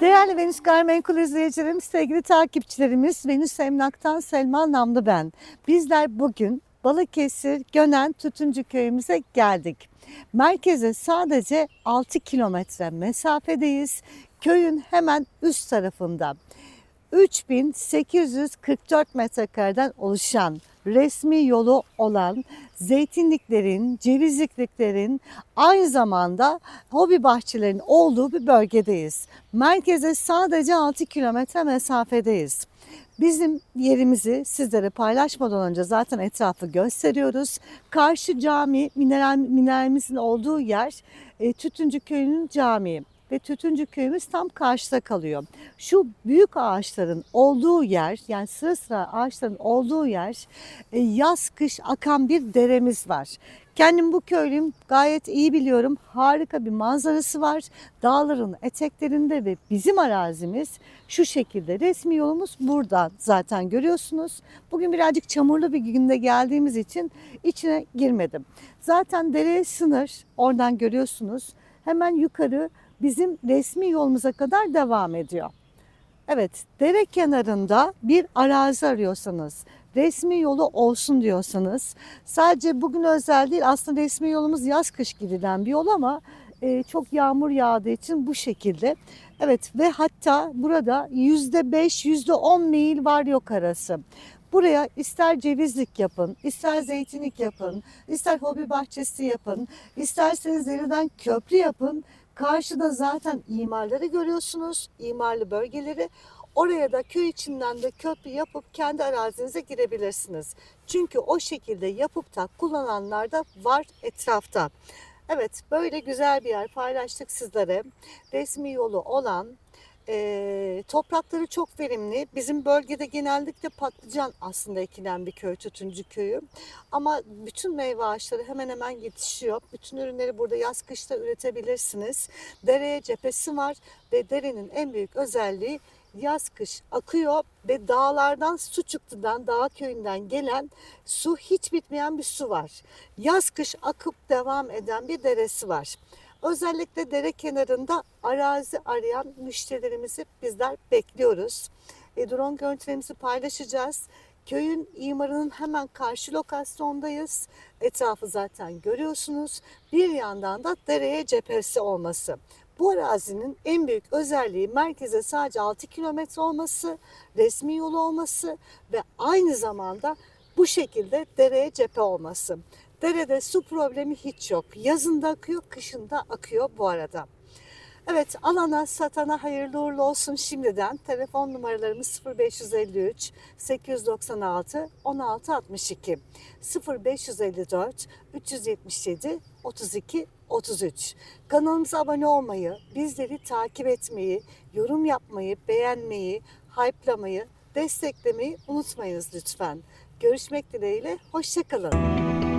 Değerli Venüs Gayrimenkul izleyicilerimiz, sevgili takipçilerimiz, Venüs Emlak'tan Selma Namlı ben. Bizler bugün Balıkesir Gönen Tütüncü köyümüze geldik. Merkeze sadece 6 kilometre mesafedeyiz. Köyün hemen üst tarafında. 3844 metrekareden oluşan resmi yolu olan zeytinliklerin, cevizliklerin aynı zamanda hobi bahçelerin olduğu bir bölgedeyiz. Merkeze sadece 6 kilometre mesafedeyiz. Bizim yerimizi sizlere paylaşmadan önce zaten etrafı gösteriyoruz. Karşı cami, mineral, mineralimizin olduğu yer e, Tütüncü Köyü'nün camii ve Tütüncü Köyümüz tam karşıda kalıyor. Şu büyük ağaçların olduğu yer yani sıra sıra ağaçların olduğu yer e, yaz kış akan bir deremiz var. Kendim bu köylüyüm gayet iyi biliyorum. Harika bir manzarası var. Dağların eteklerinde ve bizim arazimiz şu şekilde. Resmi yolumuz buradan zaten görüyorsunuz. Bugün birazcık çamurlu bir günde geldiğimiz için içine girmedim. Zaten dereye sınır oradan görüyorsunuz. Hemen yukarı bizim resmi yolumuza kadar devam ediyor. Evet, dere kenarında bir arazi arıyorsanız, resmi yolu olsun diyorsanız, sadece bugün özel değil aslında resmi yolumuz yaz kış gidilen bir yol ama e, çok yağmur yağdığı için bu şekilde. Evet ve hatta burada yüzde beş, yüzde on meyil var yok arası. Buraya ister cevizlik yapın, ister zeytinlik yapın, ister hobi bahçesi yapın, isterseniz deriden köprü yapın. Karşıda zaten imarları görüyorsunuz, imarlı bölgeleri. Oraya da köy içinden de köprü yapıp kendi arazinize girebilirsiniz. Çünkü o şekilde yapıp da kullananlar da var etrafta. Evet böyle güzel bir yer paylaştık sizlere. Resmi yolu olan e, toprakları çok verimli. Bizim bölgede genellikle patlıcan aslında ekilen bir köy, Tütüncü köyü. Ama bütün meyve ağaçları hemen hemen yetişiyor. Bütün ürünleri burada yaz kışta üretebilirsiniz. Dereye cephesi var ve derenin en büyük özelliği yaz kış akıyor ve dağlardan su çıktıdan dağ köyünden gelen su hiç bitmeyen bir su var. Yaz kış akıp devam eden bir deresi var. Özellikle dere kenarında arazi arayan müşterilerimizi bizler bekliyoruz. E, drone görüntülerimizi paylaşacağız. Köyün imarının hemen karşı lokasyondayız. Etrafı zaten görüyorsunuz. Bir yandan da dereye cephesi olması. Bu arazinin en büyük özelliği merkeze sadece 6 kilometre olması, resmi yolu olması ve aynı zamanda bu şekilde dereye cephe olması. Derede su problemi hiç yok. Yazında akıyor, kışında akıyor bu arada. Evet alana satana hayırlı uğurlu olsun şimdiden. Telefon numaralarımız 0553 896 1662 0554 377 32 33. Kanalımıza abone olmayı, bizleri takip etmeyi, yorum yapmayı, beğenmeyi, hype'lamayı, desteklemeyi unutmayınız lütfen. Görüşmek dileğiyle, hoşçakalın.